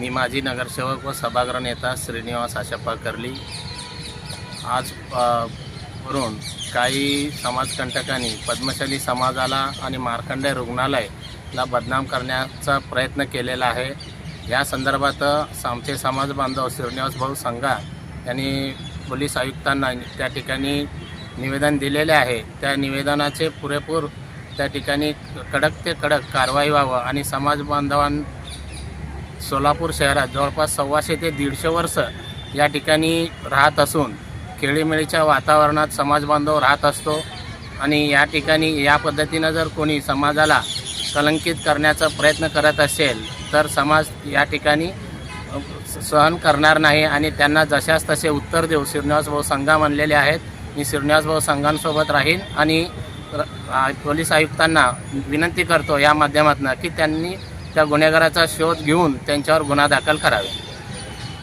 मी माजी नगरसेवक व सभागृह नेता श्रीनिवास आशप्पा कर्ली आज वरून काही समाजकंटकांनी पद्मशाली समाजाला आणि मार्कंडे रुग्णालयला बदनाम करण्याचा प्रयत्न केलेला आहे. या संदर्भात आमचे समाज बांधव श्रीनिवास भाऊ संघा यांनी पोलीस आयुक्तांना त्या ठिकाणी निवेदन दिलेले आहे. त्या निवेदनाचे पुरेपूर त्या ठिकाणी कडक ते कडक कारवाई व्हावं आणि समाज बांधवां सोलापूर शहरात जवळपास सव्वाशे ते दीडशे वर्ष या ठिकाणी राहत असून खेळीमेळीच्या वातावरणात समाज बांधव राहत असतो. आणि या ठिकाणी या पद्धतीनं जर कोणी समाजाला कलंकित करण्याचा प्रयत्न करत असेल तर समाज या ठिकाणी सहन करणार नाही आणि त्यांना जशास तसे उत्तर देऊ. श्रीनिवास भाऊ संघा म्हणलेले आहेत. मी श्रीनिवास भाऊ संघांसोबत राहीन आणि र- पोलीस आयुक्तांना विनंती करतो या माध्यमातून की त्यांनी त्या गुन्हेगाराचा शोध घेऊन त्यांच्यावर गुन्हा दाखल करावे.